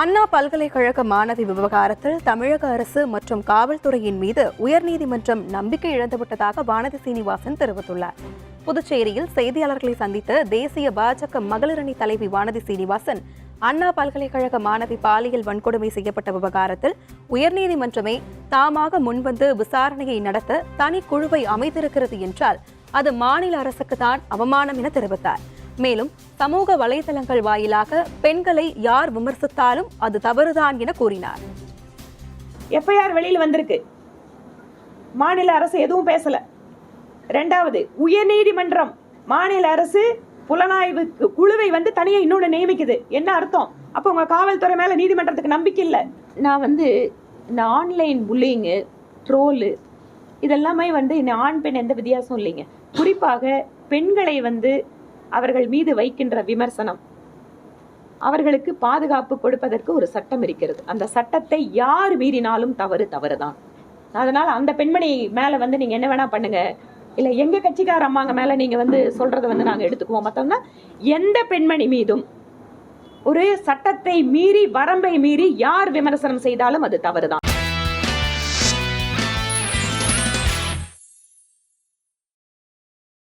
அண்ணா பல்கலைக்கழக மாணவி விவகாரத்தில் தமிழக அரசு மற்றும் காவல்துறையின் மீது உயர்நீதிமன்றம் நம்பிக்கை இழந்துவிட்டதாக வானதி சீனிவாசன் தெரிவித்துள்ளார். புதுச்சேரியில் செய்தியாளர்களை சந்தித்த தேசிய பாஜக மகளிரணி தலைவி வானதி சீனிவாசன் அண்ணா பல்கலைக்கழக மாணவி பாலியல் வன்கொடுமை செய்யப்பட்ட விவகாரத்தில் உயர்நீதிமன்றமே தாமாக முன்வந்து விசாரணையை நடத்த தனி குழுவை அமைத்திருக்கிறது என்றால் அது மாநில அரசுக்கு தான் அவமானம் என தெரிவித்தார். மேலும் சமூக வலைதளங்கள் வாயிலாக பெண்களை யார் விமர்சித்தாலும் அது தவறுதான் என கூறினார். எஃப்ஐஆர் வெளியில் வந்திருக்கு. மாநில அரசு எதுவும் பேசல. ரெண்டாவது உயர்நீதிமன்றம் மாநில அரசு புலனாய்வு கு- குழுவை வந்து தனியாக இன்னொன்று நியமிக்குது. என்ன அர்த்தம்? அப்போ உங்க காவல்துறை மேல நீதிமன்றத்துக்கு நம்பிக்கை இல்லை. நான் வந்து இந்த ஆன்லைன் புல்லிங்கு ட்ரோலு இதெல்லாமே வந்து இந்த ஆண் பெண் எந்த வித்தியாசம் இல்லைங்க. குறிப்பாக பெண்களை வந்து அவர்கள் மீது வைக்கின்ற விமர்சனம். அவர்களுக்கு பாதுகாப்பு கொடுப்பதற்கு ஒரு சட்டம் இருக்கிறது. அந்த சட்டத்தை யார் மீறினாலும் தவறு தவறுதான். அதனால அந்த பெண்மணி மேல வந்து நீங்க என்ன வேணா பண்ணுங்க. இல்ல எங்க கட்சிக்கார அம்மாங்க மேல நீங்க வந்து சொல்றத வந்து நாங்க எடுத்துக்குவோம். மத்தவங்க எந்த பெண்மணி மீதும் ஒரு சட்டத்தை மீறி வரம்பை மீறி யார் விமர்சனம் செய்தாலும் அது தவறுதான்.